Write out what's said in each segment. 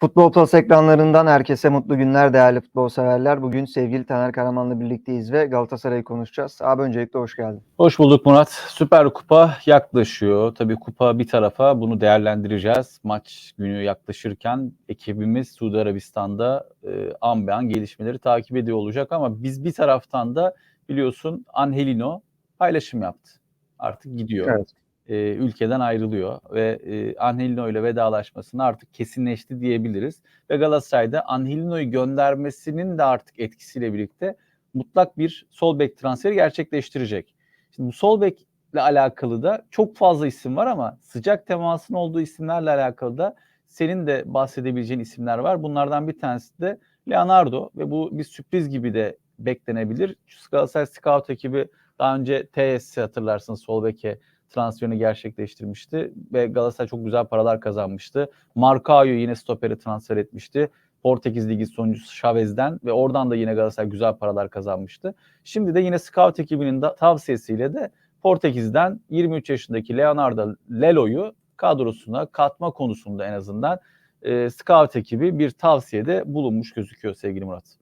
Futbol Plus ekranlarından herkese mutlu günler değerli futbol severler. Bugün sevgili Taner Karaman'la birlikteyiz ve Galatasaray'ı konuşacağız. Abi öncelikle hoş geldin. Hoş bulduk Murat. Süper Kupa yaklaşıyor. Tabii kupa bir tarafa bunu değerlendireceğiz. Maç günü yaklaşırken ekibimiz Suudi Arabistan'da e, an be an gelişmeleri takip ediyor olacak ama biz bir taraftan da biliyorsun Angelino paylaşım yaptı. Artık gidiyor. Evet. E, ülkeden ayrılıyor ve e, Angelino ile vedalaşmasını artık kesinleşti diyebiliriz. Ve Galatasaray'da Angelino'yu göndermesinin de artık etkisiyle birlikte mutlak bir sol bek transferi gerçekleştirecek. Şimdi bu sol bekle alakalı da çok fazla isim var ama sıcak temasın olduğu isimlerle alakalı da senin de bahsedebileceğin isimler var. Bunlardan bir tanesi de Leonardo ve bu bir sürpriz gibi de beklenebilir. Galatasaray Scout ekibi daha önce TS hatırlarsınız sol beke transferini gerçekleştirmişti ve Galatasaray çok güzel paralar kazanmıştı. Marcao'yu yine stoperi transfer etmişti. Portekiz Ligi sonuncusu Chavez'den ve oradan da yine Galatasaray güzel paralar kazanmıştı. Şimdi de yine scout ekibinin da tavsiyesiyle de Portekiz'den 23 yaşındaki Leonardo Lelo'yu kadrosuna katma konusunda en azından e, scout ekibi bir tavsiyede bulunmuş gözüküyor sevgili Murat.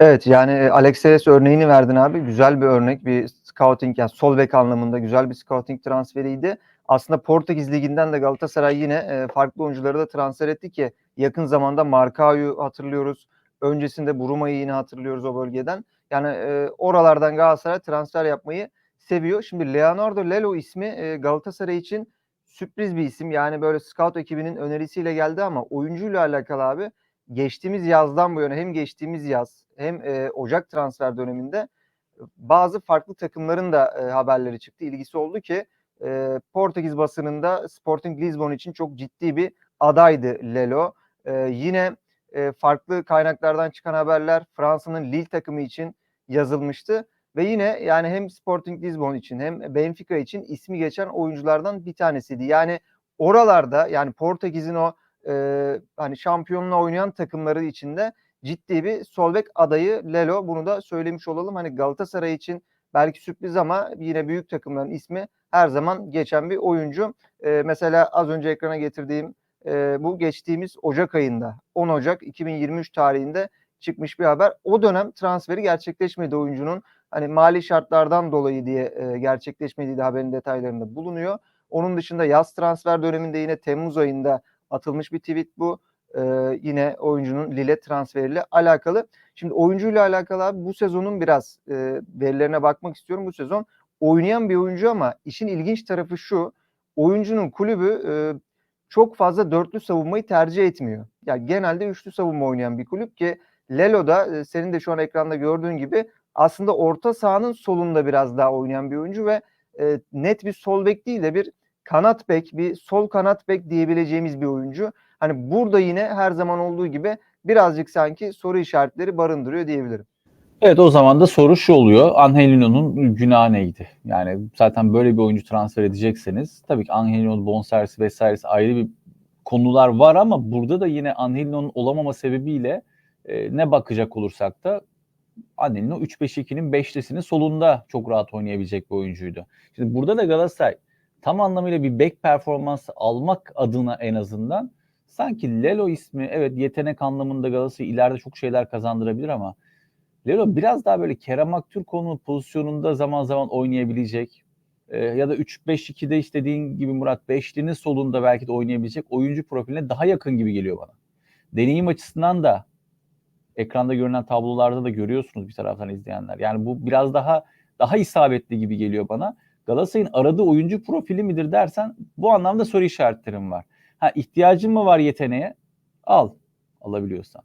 Evet yani e, Alex Telles örneğini verdin abi. Güzel bir örnek bir scouting yani sol bek anlamında güzel bir scouting transferiydi. Aslında Portekiz Ligi'nden de Galatasaray yine e, farklı oyuncuları da transfer etti ki yakın zamanda Marcao'yu hatırlıyoruz. Öncesinde Buruma'yı yine hatırlıyoruz o bölgeden. Yani e, oralardan Galatasaray transfer yapmayı seviyor. Şimdi Leonardo Lelo ismi Galatasaray için sürpriz bir isim. Yani böyle scout ekibinin önerisiyle geldi ama oyuncuyla alakalı abi geçtiğimiz yazdan bu yana hem geçtiğimiz yaz hem e, Ocak transfer döneminde bazı farklı takımların da e, haberleri çıktı. ilgisi oldu ki e, Portekiz basınında Sporting Lisbon için çok ciddi bir adaydı Lelo. E, yine e, farklı kaynaklardan çıkan haberler Fransa'nın Lille takımı için yazılmıştı. Ve yine yani hem Sporting Lisbon için hem Benfica için ismi geçen oyunculardan bir tanesiydi. Yani oralarda yani Portekiz'in o e, hani şampiyonla oynayan takımları içinde ciddi bir sol bek adayı Lelo. Bunu da söylemiş olalım. Hani Galatasaray için belki sürpriz ama yine büyük takımların ismi her zaman geçen bir oyuncu. E, mesela az önce ekrana getirdiğim e, bu geçtiğimiz Ocak ayında 10 Ocak 2023 tarihinde çıkmış bir haber. O dönem transferi gerçekleşmedi oyuncunun. Hani mali şartlardan dolayı diye e, gerçekleşmediği de haberin detaylarında bulunuyor. Onun dışında yaz transfer döneminde yine Temmuz ayında atılmış bir tweet bu. Ee, yine oyuncunun Lille transferiyle alakalı. Şimdi oyuncuyla alakalı abi bu sezonun biraz e, verilerine bakmak istiyorum. Bu sezon oynayan bir oyuncu ama işin ilginç tarafı şu. Oyuncunun kulübü e, çok fazla dörtlü savunmayı tercih etmiyor. Yani genelde üçlü savunma oynayan bir kulüp ki Lelo da e, senin de şu an ekranda gördüğün gibi aslında orta sahanın solunda biraz daha oynayan bir oyuncu ve e, net bir sol bek değil de bir kanat bek, bir sol kanat bek diyebileceğimiz bir oyuncu. Hani burada yine her zaman olduğu gibi birazcık sanki soru işaretleri barındırıyor diyebilirim. Evet o zaman da soru şu oluyor. Angelino'nun günahı neydi? Yani zaten böyle bir oyuncu transfer edecekseniz tabii ki Angelino'nun bonservisi vesairesi ayrı bir konular var ama burada da yine Angelino'nun olamama sebebiyle e, ne bakacak olursak da Angelino 3-5-2'nin beşlisinin solunda çok rahat oynayabilecek bir oyuncuydu. Şimdi burada da Galatasaray tam anlamıyla bir back performansı almak adına en azından sanki Lelo ismi evet yetenek anlamında Galatasaray ileride çok şeyler kazandırabilir ama Lelo biraz daha böyle Kerem Aktürkoğlu'nun pozisyonunda zaman zaman oynayabilecek e, ya da 3-5-2'de istediğin gibi Murat Beşli'nin solunda belki de oynayabilecek oyuncu profiline daha yakın gibi geliyor bana. Deneyim açısından da ekranda görünen tablolarda da görüyorsunuz bir taraftan izleyenler. Yani bu biraz daha daha isabetli gibi geliyor bana. Galatasaray'ın aradığı oyuncu profili midir dersen bu anlamda soru işaretlerim var. Ha ihtiyacın mı var yeteneğe? Al. Alabiliyorsan.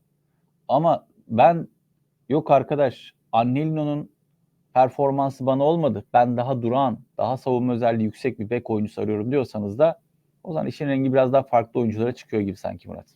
Ama ben yok arkadaş Angelino'nun performansı bana olmadı. Ben daha duran, daha savunma özelliği yüksek bir bek oyuncusu arıyorum diyorsanız da o zaman işin rengi biraz daha farklı oyunculara çıkıyor gibi sanki Murat.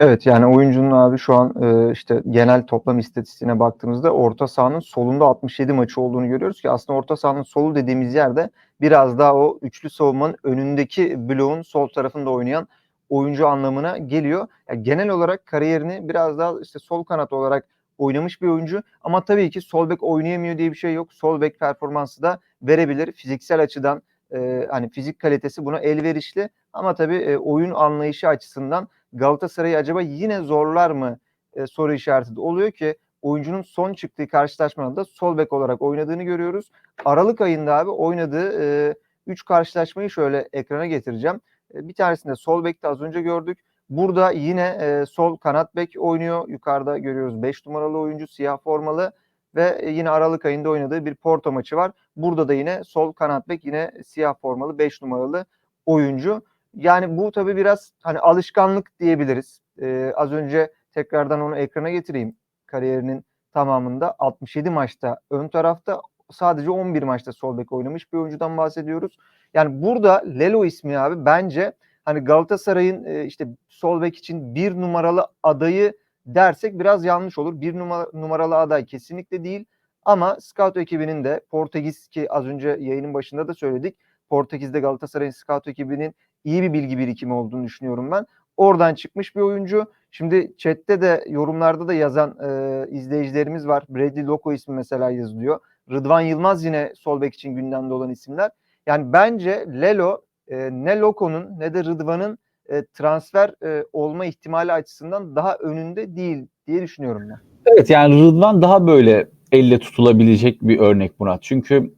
Evet yani oyuncunun abi şu an e, işte genel toplam istatistiğine baktığımızda orta sahanın solunda 67 maçı olduğunu görüyoruz ki aslında orta sahanın solu dediğimiz yerde biraz daha o üçlü savunmanın önündeki bloğun sol tarafında oynayan oyuncu anlamına geliyor. Yani genel olarak kariyerini biraz daha işte sol kanat olarak oynamış bir oyuncu ama tabii ki sol bek oynayamıyor diye bir şey yok. Sol bek performansı da verebilir. Fiziksel açıdan e, hani fizik kalitesi buna elverişli ama tabii e, oyun anlayışı açısından Galatasaray'ı acaba yine zorlar mı e, soru işareti de oluyor ki oyuncunun son çıktığı karşılaşmada da sol bek olarak oynadığını görüyoruz. Aralık ayında abi oynadığı 3 karşılaşmayı şöyle ekrana getireceğim. E, bir tanesinde sol bekte az önce gördük. Burada yine e, sol kanat bek oynuyor. Yukarıda görüyoruz 5 numaralı oyuncu siyah formalı ve e, yine Aralık ayında oynadığı bir Porto maçı var. Burada da yine sol kanat bek yine siyah formalı 5 numaralı oyuncu. Yani bu tabii biraz hani alışkanlık diyebiliriz. Ee, az önce tekrardan onu ekrana getireyim. Kariyerinin tamamında 67 maçta ön tarafta sadece 11 maçta sol bek oynamış bir oyuncudan bahsediyoruz. Yani burada Lelo ismi abi bence hani Galatasaray'ın e, işte sol bek için bir numaralı adayı dersek biraz yanlış olur. Bir numara, numaralı aday kesinlikle değil. Ama scout ekibinin de Portekiz ki az önce yayının başında da söyledik. Portekiz'de Galatasaray'ın scout ekibinin iyi bir bilgi birikimi olduğunu düşünüyorum ben. Oradan çıkmış bir oyuncu. Şimdi chatte de yorumlarda da yazan e, izleyicilerimiz var. Bradley Loko ismi mesela yazılıyor. Rıdvan Yılmaz yine sol bek için gündemde olan isimler. Yani bence Lelo e, ne Loko'nun ne de Rıdvan'ın e, transfer e, olma ihtimali açısından daha önünde değil diye düşünüyorum ben. Evet yani Rıdvan daha böyle elle tutulabilecek bir örnek Murat. Çünkü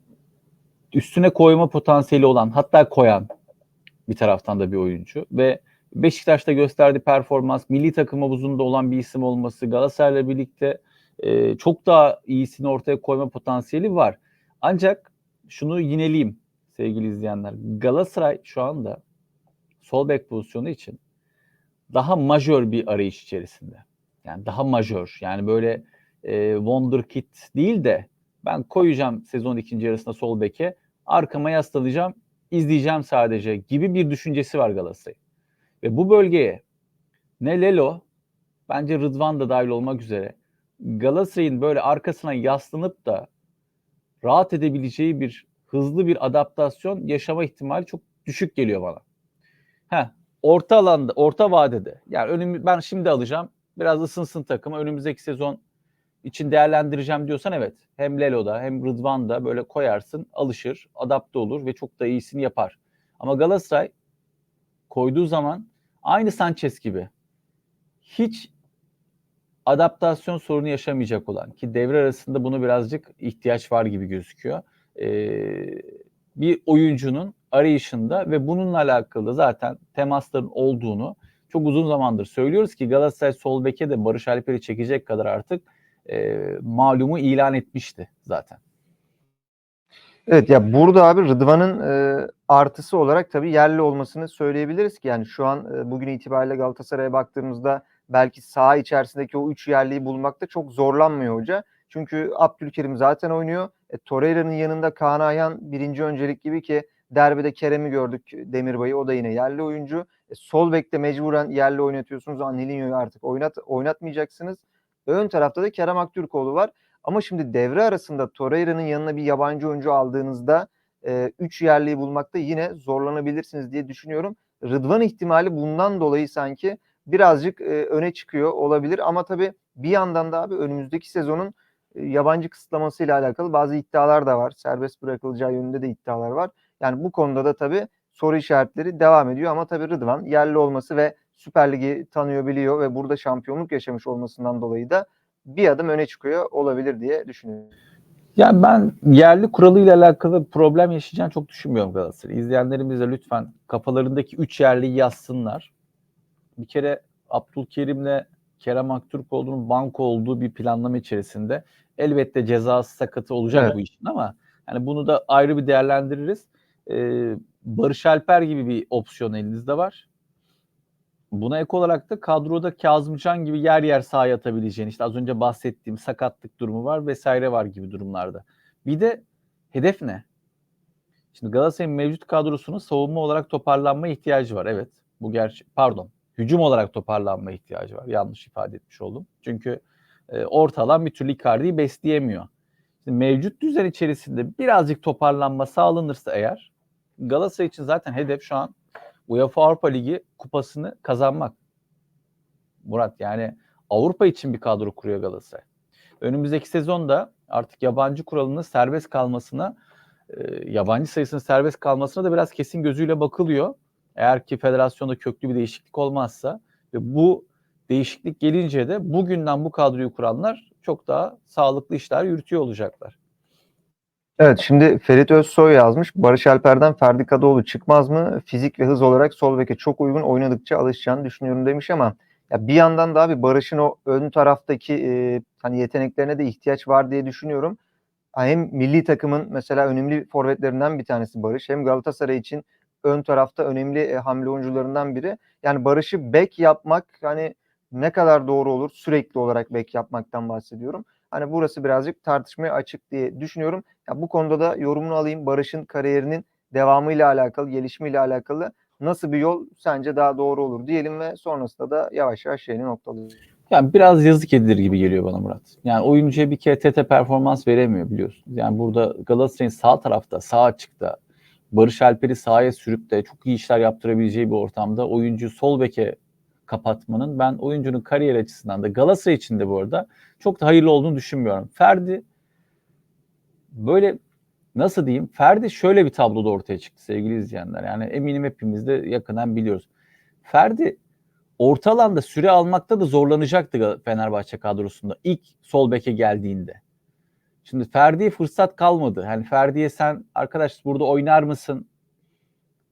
üstüne koyma potansiyeli olan hatta koyan bir taraftan da bir oyuncu ve Beşiktaş'ta gösterdiği performans, milli takım havuzunda olan bir isim olması, Galatasaray'la birlikte e, çok daha iyisini ortaya koyma potansiyeli var. Ancak şunu yineleyeyim sevgili izleyenler. Galatasaray şu anda sol bek pozisyonu için daha majör bir arayış içerisinde. Yani daha majör. Yani böyle e, wonderkid değil de ben koyacağım sezon ikinci yarısında sol beke arkama yaslanacağım izleyeceğim sadece gibi bir düşüncesi var Galatasaray. Ve bu bölgeye ne Lelo bence Rıdvan da dahil olmak üzere Galatasaray'ın böyle arkasına yaslanıp da rahat edebileceği bir hızlı bir adaptasyon yaşama ihtimali çok düşük geliyor bana. Heh, orta alanda, orta vadede. Yani önüm, ben şimdi alacağım. Biraz ısınsın takımı. Önümüzdeki sezon için değerlendireceğim diyorsan evet. Hem Lelo'da hem Rıdvan'da böyle koyarsın, alışır, adapte olur ve çok da iyisini yapar. Ama Galatasaray koyduğu zaman aynı Sanchez gibi hiç adaptasyon sorunu yaşamayacak olan ki devre arasında bunu birazcık ihtiyaç var gibi gözüküyor. Ee, bir oyuncunun arayışında ve bununla alakalı zaten temasların olduğunu çok uzun zamandır söylüyoruz ki Galatasaray sol beke de Barış Alper'i çekecek kadar artık e, malumu ilan etmişti zaten. Evet ya burada abi Rıdvan'ın e, artısı olarak tabii yerli olmasını söyleyebiliriz ki yani şu an e, bugün itibariyle Galatasaray'a baktığımızda belki saha içerisindeki o üç yerliyi bulmakta çok zorlanmıyor hoca. Çünkü Abdülkerim zaten oynuyor. E, Torreira'nın yanında Kaan Ayhan birinci öncelik gibi ki derbide Kerem'i gördük Demirbay'ı o da yine yerli oyuncu. E, sol bekte mecburen yerli oynatıyorsunuz. Angelinho'yu artık oynat, oynatmayacaksınız. Ön tarafta da Kerem Aktürkoğlu var. Ama şimdi devre arasında Torreira'nın yanına bir yabancı oyuncu aldığınızda 3 e, yerliyi bulmakta yine zorlanabilirsiniz diye düşünüyorum. Rıdvan ihtimali bundan dolayı sanki birazcık e, öne çıkıyor olabilir. Ama tabii bir yandan da abi önümüzdeki sezonun e, yabancı kısıtlamasıyla alakalı bazı iddialar da var. Serbest bırakılacağı yönünde de iddialar var. Yani bu konuda da tabii soru işaretleri devam ediyor ama tabii Rıdvan yerli olması ve Süper Lig'i tanıyor biliyor ve burada şampiyonluk yaşamış olmasından dolayı da bir adım öne çıkıyor olabilir diye düşünüyorum. Yani ben yerli kuralıyla alakalı problem yaşayacağını çok düşünmüyorum Galatasaray. İzleyenlerimiz de lütfen kafalarındaki 3 yerliyi yazsınlar. Bir kere Abdülkerim'le Kerem Aktürkoğlu'nun banko olduğu bir planlama içerisinde elbette cezası sakatı olacak evet. bu işin ama yani bunu da ayrı bir değerlendiririz. Ee, Barış Alper gibi bir opsiyon elinizde var. Buna ek olarak da kadroda Kazımcan gibi yer yer sahaya atabileceğin işte az önce bahsettiğim sakatlık durumu var vesaire var gibi durumlarda. Bir de hedef ne? Şimdi Galatasaray'ın mevcut kadrosunun savunma olarak toparlanma ihtiyacı var. Evet. Bu gerçek. Pardon. Hücum olarak toparlanma ihtiyacı var. Yanlış ifade etmiş oldum. Çünkü e, orta alan bir türlü Icardi'yi besleyemiyor. Şimdi mevcut düzen içerisinde birazcık toparlanma sağlanırsa eğer Galatasaray için zaten hedef şu an UEFA Avrupa Ligi kupasını kazanmak. Murat yani Avrupa için bir kadro kuruyor Galatasaray. Önümüzdeki sezonda artık yabancı kuralının serbest kalmasına e, yabancı sayısının serbest kalmasına da biraz kesin gözüyle bakılıyor. Eğer ki federasyonda köklü bir değişiklik olmazsa ve bu değişiklik gelince de bugünden bu kadroyu kuranlar çok daha sağlıklı işler yürütüyor olacaklar. Evet şimdi Ferit Özsoy yazmış. Barış Alper'den Ferdi Kadıoğlu çıkmaz mı? Fizik ve hız olarak sol beke çok uygun oynadıkça alışacağını düşünüyorum demiş ama ya bir yandan da abi Barış'ın o ön taraftaki e, hani yeteneklerine de ihtiyaç var diye düşünüyorum. Hem milli takımın mesela önemli forvetlerinden bir tanesi Barış hem Galatasaray için ön tarafta önemli e, hamle oyuncularından biri. Yani Barış'ı bek yapmak hani ne kadar doğru olur sürekli olarak bek yapmaktan bahsediyorum. Hani burası birazcık tartışmaya açık diye düşünüyorum. Ya bu konuda da yorumunu alayım. Barış'ın kariyerinin devamıyla alakalı, gelişimiyle alakalı nasıl bir yol sence daha doğru olur diyelim ve sonrasında da yavaş yavaş şeyini noktalayalım. Yani biraz yazık edilir gibi geliyor bana Murat. Yani oyuncuya bir kere TT performans veremiyor biliyorsunuz. Yani burada Galatasaray'ın sağ tarafta, sağ açıkta Barış Alper'i sahaya sürüp de çok iyi işler yaptırabileceği bir ortamda oyuncu sol beke kapatmanın ben oyuncunun kariyer açısından da Galatasaray için de bu arada çok da hayırlı olduğunu düşünmüyorum. Ferdi böyle nasıl diyeyim? Ferdi şöyle bir tabloda ortaya çıktı sevgili izleyenler. Yani eminim hepimiz de yakından biliyoruz. Ferdi orta alanda süre almakta da zorlanacaktı Fenerbahçe kadrosunda ilk sol beke geldiğinde. Şimdi Ferdi'ye fırsat kalmadı. Hani Ferdi'ye sen arkadaş burada oynar mısın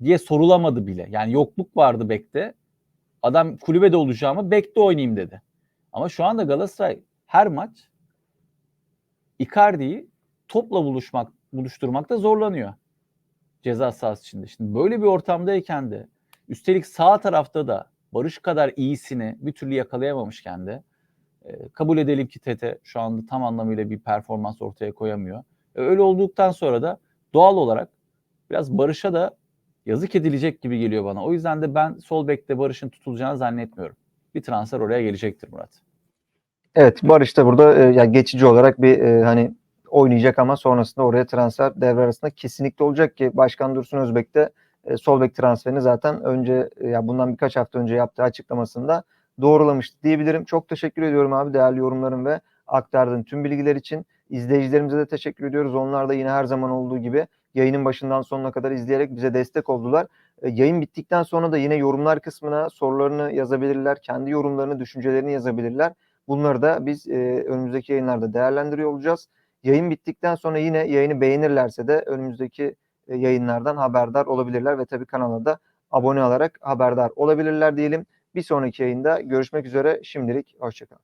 diye sorulamadı bile. Yani yokluk vardı bekte. Adam kulübede olacağımı bekte oynayayım dedi. Ama şu anda Galatasaray her maç Icardi'yi topla buluşmak buluşturmakta zorlanıyor. Ceza sahası içinde. Şimdi böyle bir ortamdayken de üstelik sağ tarafta da Barış kadar iyisini bir türlü yakalayamamışken de e, kabul edelim ki Tete şu anda tam anlamıyla bir performans ortaya koyamıyor. E, öyle olduktan sonra da doğal olarak biraz Barış'a da yazık edilecek gibi geliyor bana. O yüzden de ben sol bekte Barış'ın tutulacağını zannetmiyorum. Bir transfer oraya gelecektir Murat. Evet Barış da burada e, ya geçici olarak bir e, hani oynayacak ama sonrasında oraya transfer devre arasında kesinlikle olacak ki Başkan Dursun Özbek de e, sol bek transferini zaten önce e, ya bundan birkaç hafta önce yaptığı açıklamasında doğrulamıştı diyebilirim. Çok teşekkür ediyorum abi değerli yorumların ve aktardığın tüm bilgiler için. İzleyicilerimize de teşekkür ediyoruz. Onlar da yine her zaman olduğu gibi yayının başından sonuna kadar izleyerek bize destek oldular. E, yayın bittikten sonra da yine yorumlar kısmına sorularını yazabilirler. Kendi yorumlarını, düşüncelerini yazabilirler. Bunları da biz e, önümüzdeki yayınlarda değerlendiriyor olacağız. Yayın bittikten sonra yine yayını beğenirlerse de önümüzdeki e, yayınlardan haberdar olabilirler ve tabii kanala da abone olarak haberdar olabilirler diyelim. Bir sonraki yayında görüşmek üzere. Şimdilik hoşçakalın.